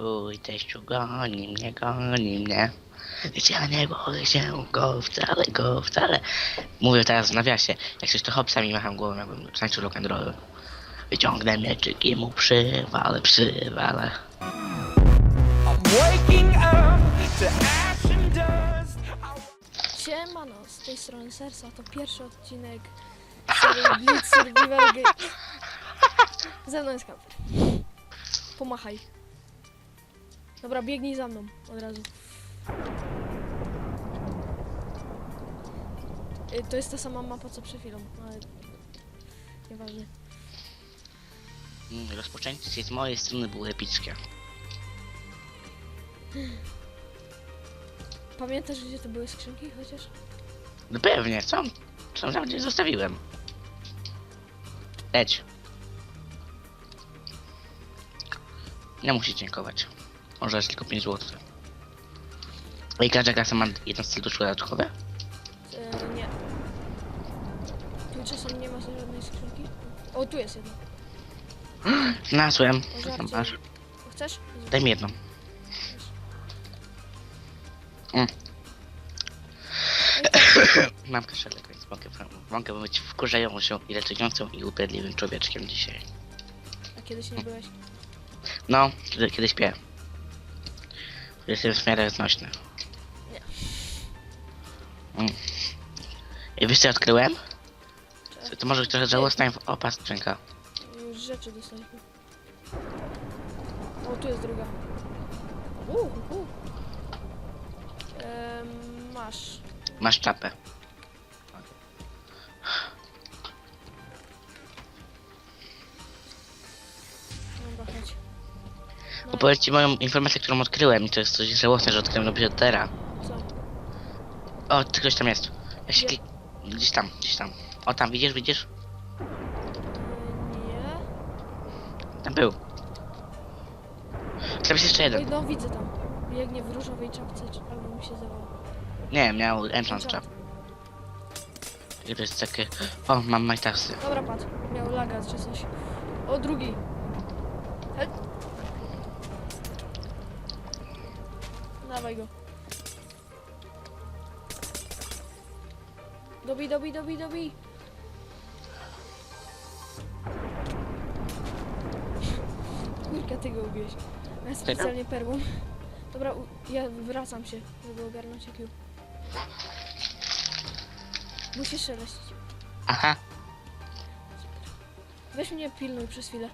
Twój teściu goni mnie, goni mnie. Ja nie boję się go wcale, go wcale. Mówię teraz w nawiasie. Jak coś to hopsami macham głową, jakbym tańczył rock and roll. Wyciągnę mieczyk i mu przywalę, przywalę. I'm waking up to ash and dust. Siemano, z tej strony Sersa, to pierwszy odcinek serii Blitz Survival Game. Ze mną jest kamper. Pomachaj. Dobra, biegnij za mną od razu. Y, To jest ta sama mapa co przed chwilą, ale nieważne. Mm, Rozpoczęcie z mojej strony było epickie. Pamiętasz gdzie to były skrzynki chociaż? No pewnie, co? Co tam gdzieś zostawiłem? Leć. Nie musi dziękować. Może jest tylko 5 zł. I każda klasa ma jedno serduszko dodatkowe? E, nie. Tu czasem nie ma żadnej skrzynki. O, tu jest jedna. Znalazłem. Co tam masz? Chcesz? Daj mi jedną. Mm. Mam kaszelek, więc mogę, mogę być wkurzającą, irytującą i upierdliwym człowieczkiem dzisiaj. A kiedyś nie byłeś? No, kiedy, kiedy śpię. Jestem w miarę znośny. Nie. Mm. I wiesz co ja odkryłem? Cześć. To może trochę żałosna opa skrzynka. Już rzeczy dostaliśmy. O, tu jest druga. Uuu, uuu. Ehm, masz. Masz czapę. Opowiedz ci moją informację, którą odkryłem i to jest coś żałosne, że odkryłem dopiero teraz. co? O, ty ktoś tam jest. Ja się Gdzie? Gdzieś tam, gdzieś tam. O, tam widzisz, widzisz? Nie. Tam był. Tam jest jeszcze jeden. no widzę tam. Biegnie w różowej czapce, czy albo mi się zawoła. Nie, miał enchant trap. I to jest takie... O, mam majtasy. Dobra, patrz. Miał laga czy coś. O, drugi. Dawaj go. Dobij, dobij, dobij, dobij. Kurka, ty go ubiłeś. Ja specjalnie perłą. Dobra, ja wracam się, żeby ogarnąć IQ. Musisz szeleścić. Aha. Weź mnie pilnuj przez chwilę.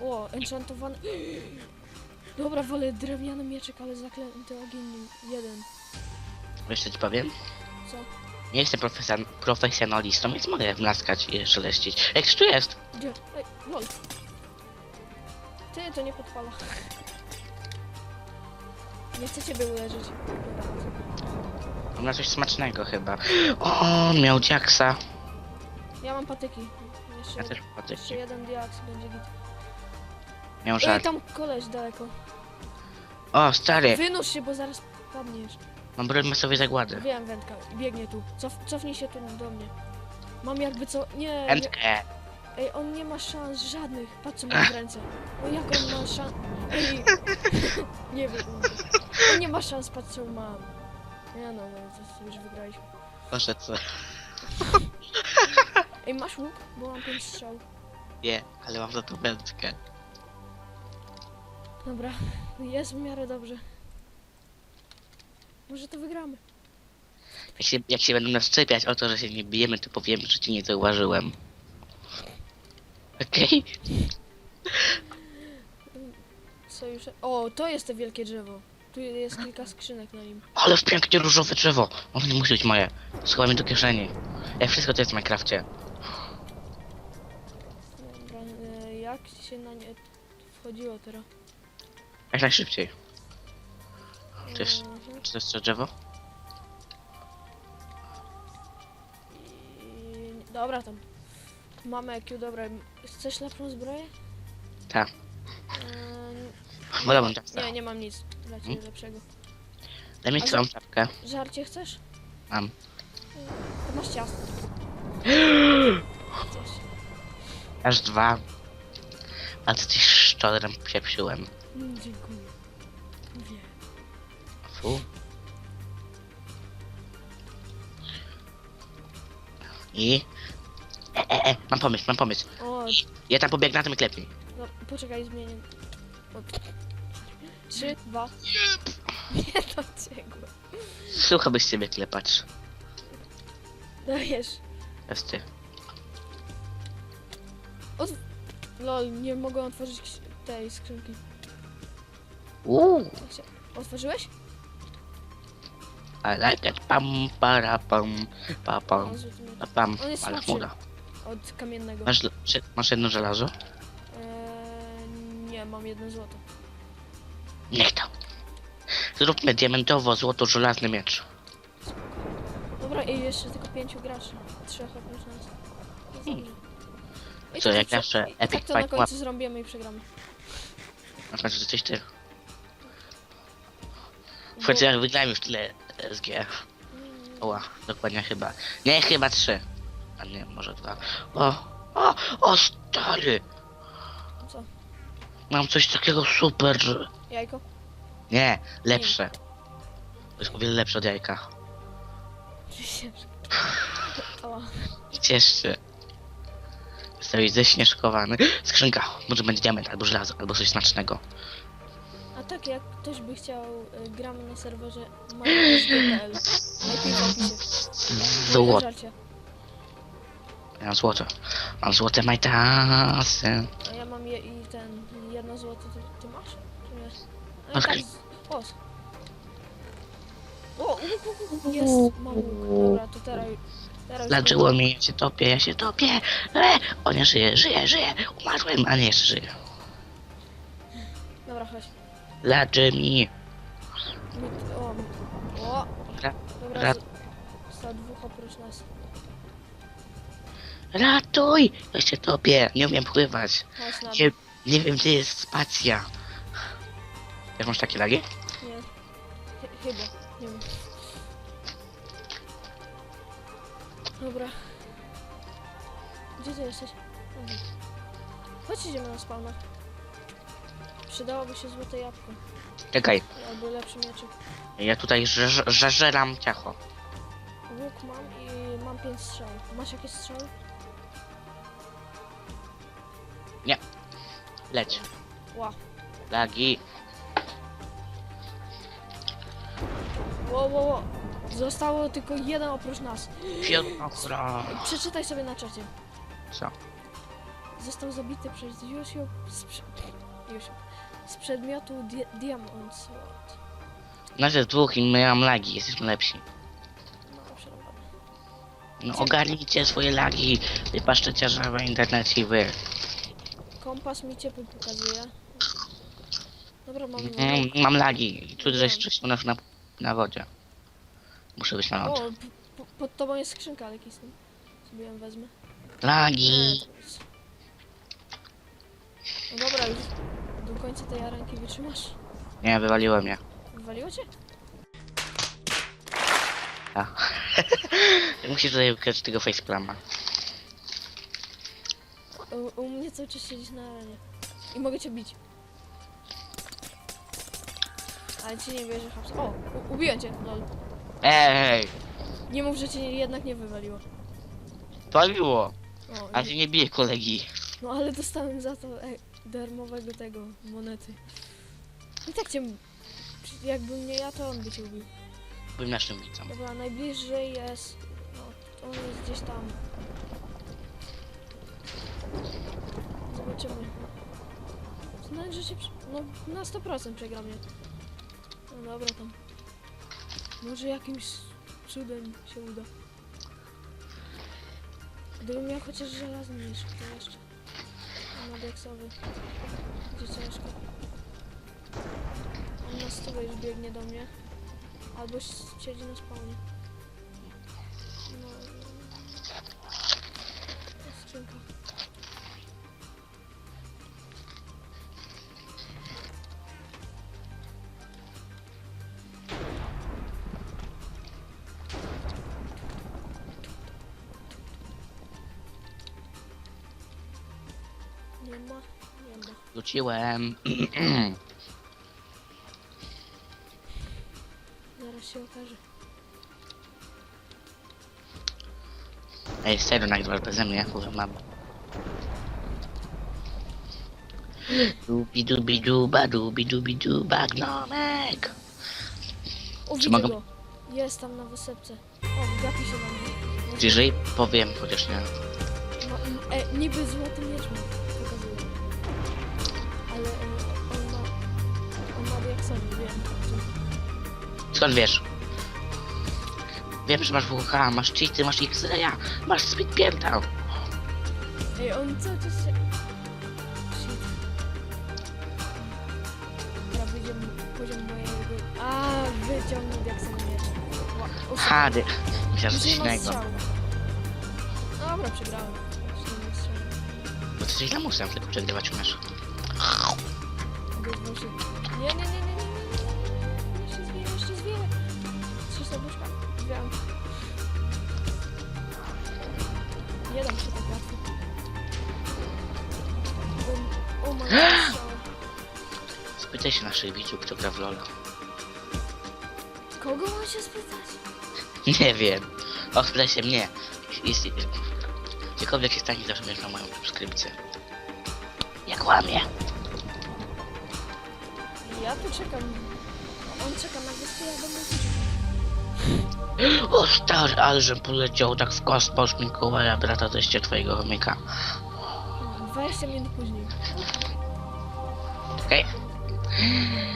O, enchantowany. Dobra, wolę drewniany mieczek, ale zaklęty ogień jeden. Wiesz co ci powiem? Co? Nie jestem profesjon profesjonalistą, więc mogę mlaskać i szeleścić. Jak tu jest? Gdzie? Ej, lol. Ty, to nie podpala. Nie chcę ciebie uleżyć. On ma coś smacznego chyba. O, on miał diaksa. Ja mam patyki. Jeszcze, Ja też jeszcze patyki. jeden diaks będzie git. Miał Ej, żart. tam koleś daleko. O, stary. Wynoś się, bo zaraz padniesz. Mam broń masowej zagłady. Wiem, wędka. Biegnie tu. Cof, cofnij się tu do mnie. Mam jakby co... Nie, nie. Ej, on nie ma szans żadnych. Patrz co ma w ręce. O jak on ma szans. Ej! nie wiem. On nie ma szans, patrz co mam. Nie no, no to już wygraliśmy. Proszę co? Ej, masz łuk? Bo mam pięć strzał. Nie, ale mam za to wędkę. Dobra, jest w miarę dobrze. Może to wygramy. Jak się, jak się będą nas czepiać o to, że się nie bijemy, to powiemy, że ci nie zauważyłem. Okej? Sojusze. O, to jest te wielkie drzewo. Tu jest kilka skrzynek na nim. Ale pięknie różowe drzewo. Ono nie musi być moje. Schowaj mi do kieszeni. Jak wszystko to jest w Minecrafcie. Dobra, e, jak się na nie wchodziło teraz? Jak najszybciej. To jest-. Czy to jest to drzewo? I... Dobra, tam. Mamy IQ, dobra. Chcesz lepszą zbroję? Tak. Eee, Wolałbym tak. nie, nie mam nic dla ciebie Hmm? lepszego. Daj mi A całą czapkę. Żarcie chcesz? Mam. To masz ciasto. Chcesz. Aż dwa. A co ci szczodrem pieprzyłem. Mm, dziękuję. Nie. Fu. I... E, e, e, mam pomysł, mam pomysł. O, Ja tam pobiegnę, a ty mnie klepnij. no, poczekaj, zmienię. O. Trzy, dwa. Nie to cegły. Słucha byś ciebie klepać. Dajesz. Jest ty. Lol, nie mogę otworzyć ks- tej skrzynki. Uuu, Otworzyłeś? I like it. Pam, para, pam, pa, pam, pa, pam. On jest Ale słabszy. chmura. Od kamiennego. Masz, czy- masz jedno żelazo? Eee, nie, mam jedno złoto. Niech to. Zróbmy diamentowo-złoto-żelazny miecz. Dobra, i jeszcze tylko pięciu graczy. Trzech oprócz nas. Jest dobrze. I Co, tak jak prze- zawsze i Epic Tak to na Fight końcu zrobimy i przegramy. Na końcu jesteś ty. Jak wygrałem już tyle SG. Mm, Oła, dokładnie chyba. Nie, chyba trzy. A nie, może dwa. O, o, o stary! Co? Mam coś takiego super. że- Jajko? Nie, lepsze. To jest o wiele lepsze od jajka. Ała. Cieszcie. Zostałeś ześnieżkowany. Skrzynka. Może będzie diament, albo żelazo, albo coś smacznego. Tak, jak ktoś by chciał, y, gramy na serwerze majorz.pl. Najpierw w opisie. Żarcie. Ja mam złoto. Mam złote majtasy. A ja mam je i ten, jedno złoto, ty, ty masz? Czy nie? No i tak, z-. O, u, jest, mam łuk. Dobra, to teraz, teraz Dlaczego mi? Ja się topię, ja się topię. E, o nie, żyje, żyje, żyje. Umarłem, a nie, jeszcze żyje. Dobra, chodź. Leczy mi. My, o, o, Ra- dobra, ra- z- zostało dwóch oprócz nas. Ratuj! Ja się topię, nie umiem pływać. Chodź na Nie, nie wiem, gdzie jest spacja. Jak masz takie lagi? Nie. Ch- chyba, nie wiem. Dobra. Gdzie ty jesteś? Aha. Chodź idziemy na spawna. Przydałoby się złote jabłko. Czekaj, Albo lepszy mieczyk. ja tutaj żeż- żeżeram ciacho. Łuk mam i mam pięć strzałów. Masz jakieś strzały? Leć. Ła. Lagi. Ło, ło, ło. Zostało tylko jeden oprócz nas. Fiodora. Przeczytaj sobie na czacie. Co? Został zabity przez Yusio z, prze... Z przedmiotu di Diamond Sword. Nas jest dwóch i my mam lagi, jesteśmy lepsi. No, przerwane. No ogarnijcie swoje lagi. Wy paszczeciarze w internecie i wy. Kompas mi ciepły pokazuje. Dobra, mam... Mm, mam lagi. Tu żeś wcześniej na, na, na wodzie. Muszę być na O, wodzie. p- p- pod tobą jest skrzynka, ale kisnę. Sobie ją wezmę. Lagi. E, to jest- No dobra, już do końca tej arenki wytrzymasz. Nie, wywaliło mnie. Wywaliło cię? A. Musisz tutaj wykrać tego faceplama. U, u mnie cały czas siedzisz na arenie. I mogę cię bić. Ale ci nie wierzę, Habs. O, u, ubiłem cię, lol. Ej, Nie mów, że cię nie, jednak nie wywaliło. paliło. O, A i- się nie bije kolegi. no ale dostałem za to e, darmowego tego, monety. I tak cię... Jakbym nie ja, to on by cię ubił. Byłem naszym widzom. Dobra, najbliżej jest... No, on jest gdzieś tam. Zobaczymy. Znając, że się... No, na 100% przegra mnie. No dobra, tam. Może jakimś cudem się uda. Gdybym miał chociaż żelazny miecz, to jeszcze. Na deksowy. Ciężko. On na stówę już biegnie do mnie. Albo siedzi na spawnie. nie ma? Nie ma. Wróciłem. Zaraz się okaże. Ej, serio nagrywasz beze mnie, kurwa mam. Dubi dubi duba, dubi dubi duba, gnomek. O, Czy mogę- Jest tam na wysepce. O, gapi się na mnie. Jeżeli powiem, chociaż nie. No ma, e, niby złoty miecz ma. Skąd wiesz? Wiem, że masz WH, masz cheaty, masz X-raya, masz speed pięta. Ej, on cały czas się... Shit. Dobra, poziom, poziom mojego... A, Hady. Myślałem, że coś innego. Dobra, przegrałem. Nie strzału. Bo ty jesteś lamusem, tylko przegrywać umiesz. Nie, nie, nie, nie. Serduszka. Wiem. Nie dam się tak łatwo. O, o ma strzał. Spytaj się naszych widzów, kto gra w LoL. Kogo mam się spytać? Nie wiem. O, spytaj się mnie. Jest... Gdziekolwiek się stanie, zawsze będziesz miał moją subskrypcję. Jak łamie. Ja tu czekam. On czeka na wyspę, ja będę czekać. O stary, ale żem poleciał tak w kosmos Mikołaja, brata teścia twojego chomika. 20 minut później. Okej? Wyciszył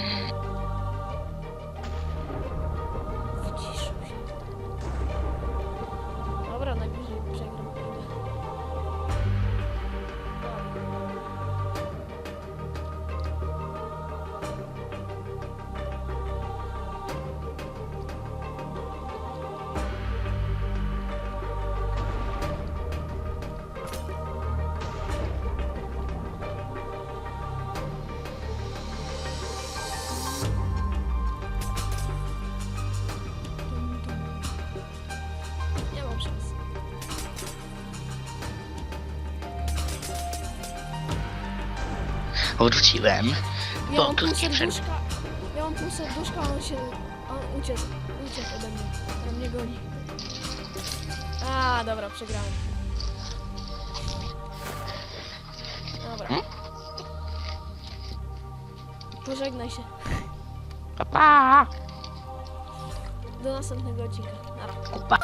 Wróciłem. Ja Po mam pół serduszka. Ja mam pół serduszka, a on się... On uciekł. Uciekł ode mnie. On mnie goni. A, dobra, przegrałem. Dobra. Hmm? Pożegnaj się. Pa, pa. Do następnego odcinka. Nara. Kupa.